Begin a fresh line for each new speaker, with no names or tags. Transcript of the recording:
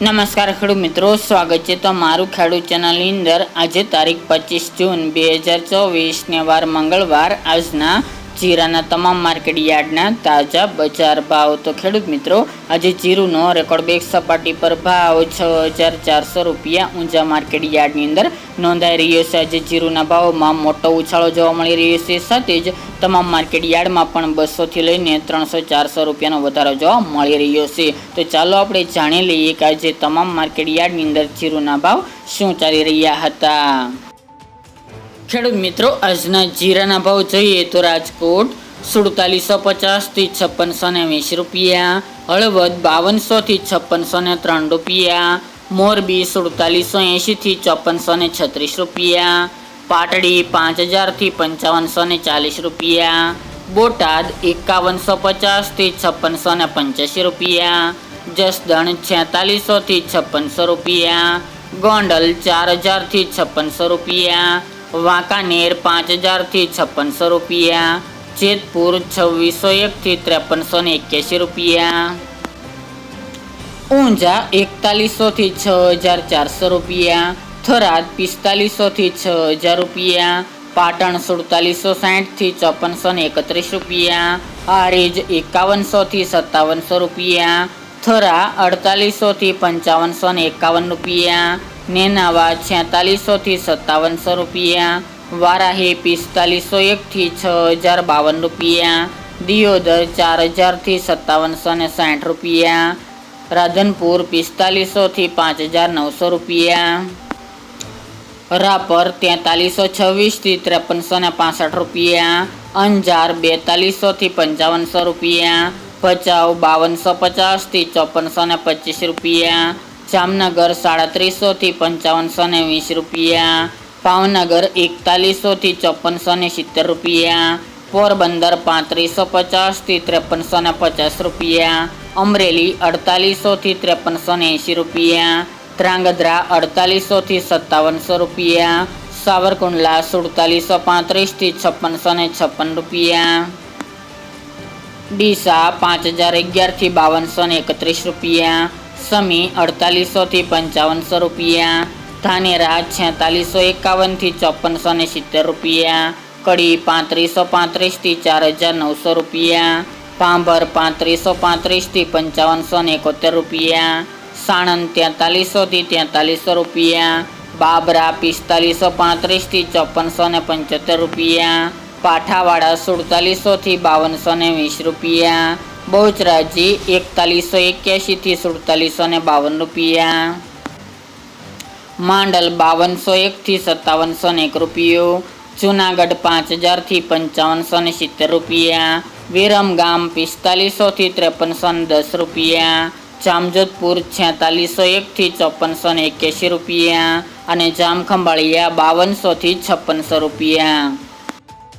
નમસ્કાર ખેડૂત મિત્રો, સ્વાગત છે તમારું ખેડૂત ચેનલની અંદર. આજે તારીખ પચીસ જૂન બે હજાર ચોવીસને વાર મંગળવાર. આજના જીરાના તમામ માર્કેટ યાર્ડના તાજા બજાર ભાવ. તો ખેડૂત મિત્રો, આજે જીરુનો રેકોર્ડ બેક સપાટી પર ભાવ છ હજાર ચારસો રૂપિયા ઊંઝા માર્કેટ યાર્ડની અંદર નોંધાઈ રહ્યો છે. આજે જીરુના ભાવમાં મોટો ઉછાળો જોવા મળી રહ્યો છે. સાથે જ તમામ માર્કેટ યાર્ડમાં પણ બસોથી લઈને ત્રણસો ચારસો રૂપિયાનો વધારો જોવા મળી રહ્યો છે. તો ચાલો આપણે જાણી લઈએ કે આજે તમામ માર્કેટ યાર્ડની અંદર જીરુના ભાવ શું ચાલી રહ્યા હતા. ખેડૂત મિત્રો, આજના જીરાના ભાવ જોઈએ તો રાજકોટ સુડતાલીસો પચાસથી છપ્પનસો ને વીસ રૂપિયા, હળવદ બાવનસોથી છપ્પનસો ને ત્રણ રૂપિયા, મોરબી સુડતાલીસો એંશીથી ચોપનસો ને છત્રીસ રૂપિયા, પાટડી પાંચ હજારથી પંચાવનસો ને ચાલીસ રૂપિયા, બોટાદ એકાવનસો પચાસથી છપ્પનસો ને પંચ્યાસી રૂપિયા, જસદણ છેતાલીસોથી છપ્પનસો રૂપિયા, ગોંડલ ચાર હજારથી છપ્પનસો રૂપિયા વાંકાનેર પાંચ હજારથી છપ્પનસો રૂપિયા, જેતપુર છવ્વીસો એકથી ત્રેપનસો ને એક્યાસી રૂપિયા, ઊંઝા એકતાલીસોથી છ હજાર ચારસો રૂપિયા, થરાદ પિસ્તાલીસોથી છ હજાર રૂપિયા, પાટણ સુડતાલીસો સાહીઠથી ચોપનસો ને એકત્રીસ રૂપિયા હારીજ એકાવનસોથી સત્તાવનસો રૂપિયા, થરા અડતાલીસોથી પંચાવનસો ને એકાવન રૂપિયા નેનાવા છેતાલીસોથી સત્તાવનસો રૂપિયા, વારાહી પિસ્તાલીસો એકથી છ હજાર બાવન રૂપિયા, દિયોદર ચાર હજારથી સત્તાવનસો ને સાઠ રૂપિયા, રાધનપુર પિસ્તાલીસોથી પાંચ હજાર નવસો રૂપિયા, રાપર તેતાલીસો છવ્વીસથી ત્રેપનસો ને પાસઠ રૂપિયા, અંજાર બેતાલીસોથી પંચાવનસો રૂપિયા, ભચાઉ બાવનસો પચાસથી ચોપનસો ને પચીસ રૂપિયા જામનગર સાડત્રીસોથી પંચાવનસો ને વીસ રૂપિયા. ભાવનગર એકતાલીસોથી ચોપનસો ને સિત્તેર રૂપિયા. પોરબંદર પાંત્રીસો પચાસથી ત્રેપનસો ને પચાસ રૂપિયા. અમરેલી અડતાલીસોથી ત્રેપનસો ને એંશી રૂપિયા. ધ્રાંગધ્રા અડતાલીસોથી સત્તાવનસો રૂપિયા. સાવરકુંડલા સુડતાલીસો પાંત્રીસથી છપ્પનસો ને છપ્પન રૂપિયા. ડીસા પાંચ હજાર અગિયારથી બાવનસો ને એકત્રીસ રૂપિયા. સમી અડતાલીસોથી પંચાવનસો રૂપિયા, ધાનેરા છેતાલીસો એકાવનથી ચોપનસો ને સિત્તેર રૂપિયા, કડી પાંત્રીસો પાંત્રીસથી ચાર હજાર નવસો રૂપિયા પાંભર પાંત્રીસો પાંત્રીસથી પંચાવનસો ને એકોતેર રૂપિયા, સાણંદ તેતાલીસોથી તેતાલીસો રૂપિયા, બાબરા પિસ્તાલીસો પાંત્રીસથી ચોપનસો ને પંચોતેર રૂપિયા, પાઠાવાડા સુડતાલીસોથી બાવનસો ને વીસ રૂપિયા બહુચરાજી, એકતાલીસો એક્યાસીથી સુડતાલીસો ને બાવન રૂપિયા માંડલ બાવનસો એકથી સત્તાવનસો ને એક રૂપિયો. જુનાગઢ પાંચ હજારથી પંચાવનસો ને સિત્તેર રૂપિયા. વિરમગામ પિસ્તાલીસોથી ત્રેપનસો ને દસ રૂપિયા. જામજોધપુર છેતાલીસો એકથી ચોપનસો ને એક્યાસી રૂપિયા. અને જામખંભાળિયા બાવનસોથી છપ્પનસો રૂપિયા.